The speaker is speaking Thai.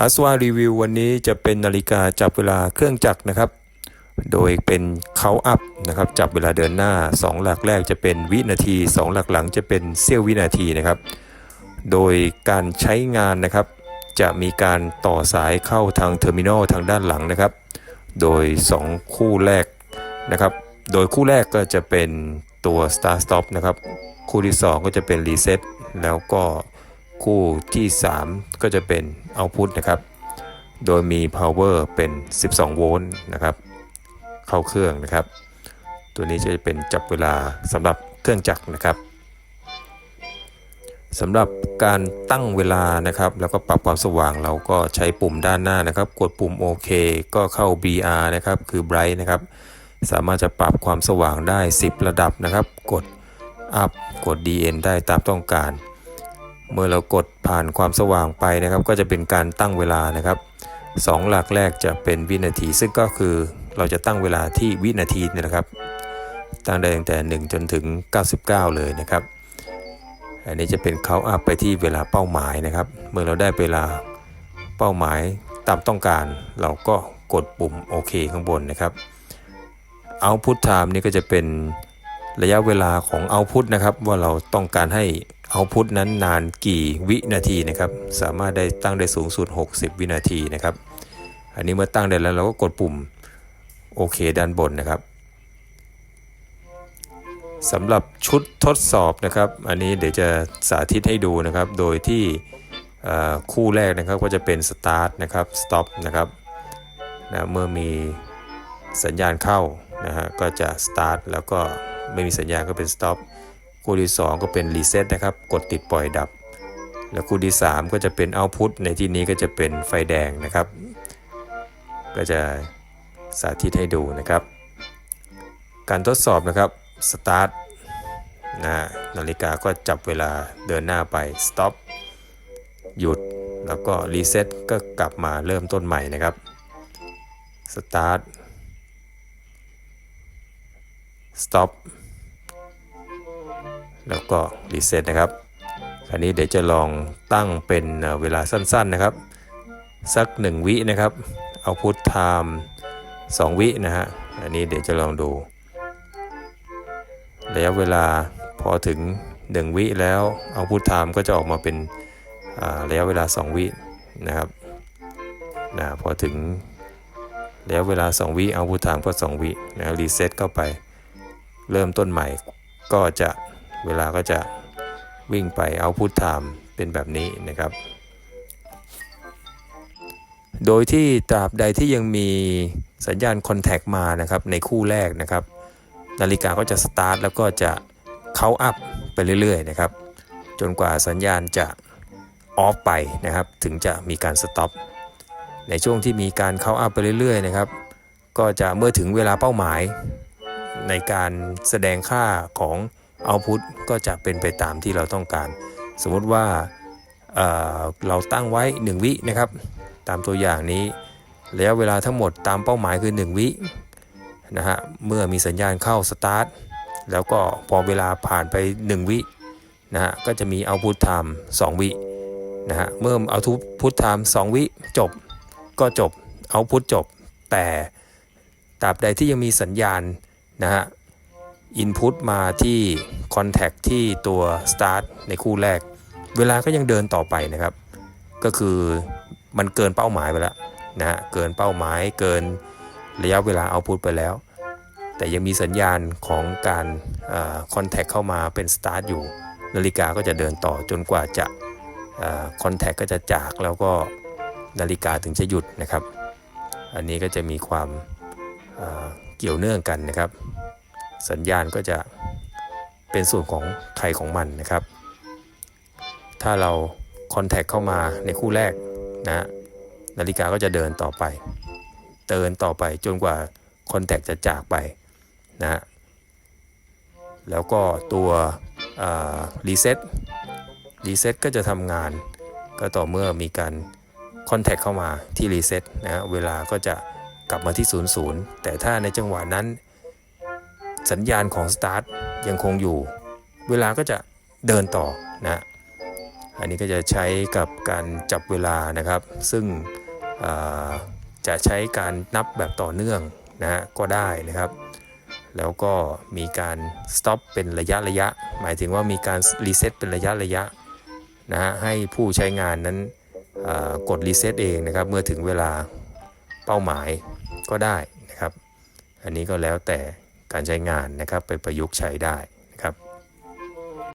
อาสวารีวิววันนี้จะเป็นนาฬิกาจับเวลาเครื่องจักรนะครับ โดยเป็นเขาอัพนะครับจับเวลาเดินหน้า 2 หลักแรกจะเป็นวินาที 2 หลักหลังจะเป็นเสี้ยววินาทีนะครับ โดยการใช้งานนะครับ จะมีการต่อสายเข้าทางเทอร์มินอลทางด้านหลังนะครับ โดย 2 คู่แรกนะครับ โดยคู่แรกก็จะเป็นตัว Start Stop นะครับ คู่ที่ 2 ก็จะเป็น Reset แล้วก็ คู่ที่ 3 ก็จะเป็น Output นะครับ โดยมี power เป็น 12 โวลต์นะครับ เข้าเครื่องนะครับ ตัวนี้จะเป็นจับเวลาสำหรับเครื่องจักรนะครับสำหรับการตั้งเวลานะครับ แล้วก็ปรับความสว่างเราก็ใช้ปุ่มด้านหน้านะครับ กดปุ่มโอเคก็เข้า BR นะครับ คือ bright นะครับ สามารถจะปรับความสว่างได้ 10 ระดับนะครับ กด up กด DN ได้ตามต้องการ เมื่อเรากดผ่านความสว่างไปนะครับ ก็จะเป็นการตั้งเวลานะครับสองหลักแรกจะเป็นวินาที ซึ่งก็คือเราจะตั้งเวลาที่วินาทีนี่นะครับ ตั้งได้ตั้งแต่ 1 จนถึง 99 เลยนะครับ อันนี้จะเป็นเขาอัพไปที่เวลาเป้าหมายนะครับ เมื่อเราได้เวลาเป้าหมายตามต้องการ เราก็กดปุ่มโอเคข้างบนนะครับ Output Time นี่ก็จะเป็น ระยะเวลาของ Output นะครับ ว่าเราต้องการให้ Output นั้นนานกี่วินาทีนะครับ สามารถได้ตั้งได้สูงสุด 60 วินาทีนะครับ อันนี้เมื่อตั้งได้แล้วเราก็กดปุ่มโอเคด้านบนนะครับสำหรับชุดทดสอบนะครับ อันนี้เดี๋ยวจะสาธิตให้ดูนะครับ โดยที่คู่แรกนะครับก็จะเป็น Start นะครับ Stop นะครับนะเมื่อมีสัญญาณเข้านะฮะก็จะ Start แล้วก็ ไม่มีสัญญาณก็เป็น Stop คู่ที่ 2 ก็เป็น Reset นะครับ กดติดปล่อยดับ แล้วคู่ที่ 3 ก็จะเป็น Output ในที่นี้ก็จะเป็นไฟแดงนะครับ ก็จะสาธิตให้ดูนะครับ การทดสอบนะครับ Start นะนาฬิกาก็จับเวลาเดินหน้าไป Stop หยุดแล้วก็ Reset ก็กลับมาเริ่มต้นใหม่นะครับ Start Stop แล้วก็ Reset นะครับ คราวนี้เดี๋ยวจะลองตั้งเป็นเวลาสั้นๆนะครับ สัก 1 วินะครับ เอาพุทไทม์2วินะฮะ อันนี้เดี๋ยวจะลองดู ระยะเวลาพอถึง 1 วิแล้วเอาพุทไทม์ก็จะออกมาเป็นระยะเวลา 2 วินะครับนะพอถึงระยะเวลา 2 วิเอาพุทไทม์ก็ 2 วินะรีเซ็ตเข้าไป เริ่มต้นใหม่ก็จะ เวลาก็จะวิ่งไปเอาพุทไทม์เป็นแบบนี้นะครับ โดยที่ตราบใดที่ยังมีสัญญาณคอนแทคมานะครับในคู่แรกนะครับ นาฬิกาก็จะสตาร์ทแล้วก็จะเข้าอัพไปเรื่อยๆนะครับ จนกว่าสัญญาณจะออฟไปนะครับ ถึงจะมีการสต็อปในช่วงที่มีการเข้าอัพไปเรื่อยๆนะครับ ก็จะเมื่อถึงเวลาเป้าหมายในการแสดงค่าของ เอาพุทก็จะเป็นไปตามที่เราต้องการ สมมติว่าเเราตั้งไว้ 1 วินะครับ ตามตัวอย่างนี้ระยะเวลาทั้งหมดตามเป้าหมายคือ 1 วินะฮะเมื่อมีสัญญาณเข้าสตาร์ทแล้วก็พอเวลาผ่านไป 1 วินะฮะก็จะมีเอาพุทไทม์2วินะฮะเมื่อเอาทุพุทไทม์2วิจบก็จบเอาพุทจบ แต่ตราบใดที่ยังมีสัญญาณนะฮะ Input มาที่ Contact ที่ตัว Start ในคู่แรก เวลาก็ยังเดินต่อไปนะครับ ก็คือมันเกินเป้าหมายไปแล้วนะฮะเกินเป้าหมายเกินระยะเวลาเอาพุทไปแล้ว แต่ยังมีสัญญาณของการคอนแทคเข้ามาเป็น Start อยู่ นาฬิกาก็จะเดินต่อจนกว่าจะคอนแทคก็จะจากแล้วก็นาฬิกาถึงจะหยุดนะครับ อันนี้ก็จะมีความเอ่อเกี่ยวเนื่องกันนะครับ สัญญาณก็จะ เป็นส่วนของใครของมันนะครับ ถ้าเราคอนแทคเข้ามาในคู่แรกนะนาฬิกาก็จะเดินต่อไป เดินต่อไปจนกว่าคอนแทคจะจากไปนะแล้วก็ตัวรีเซ็ตรีเซ็ตก็จะทำงานก็ต่อเมื่อมีการคอนแทคเข้ามาที่รีเซ็ตนะเวลาก็จะกลับมาที่ 00 แต่ถ้าในจังหวะนั้น สัญญาณของ Start ยังคงอยู่ เวลาก็จะเดินต่อนะอันนี้ก็จะใช้กับการจับเวลานะครับ ซึ่งจะใช้การนับแบบต่อเนื่องนะฮะก็ได้นะครับ แล้วก็มีการ stop เป็นระยะระยะ หมายถึงว่ามีการ reset เป็นระยะระยะนะฮะให้ผู้ใช้งานนั้นกด reset เองนะครับ เมื่อถึงเวลาเป้าหมายก็ได้นะครับ อันนี้ก็แล้วแต่ การใช้งานนะครับ ไปประยุกต์ใช้ได้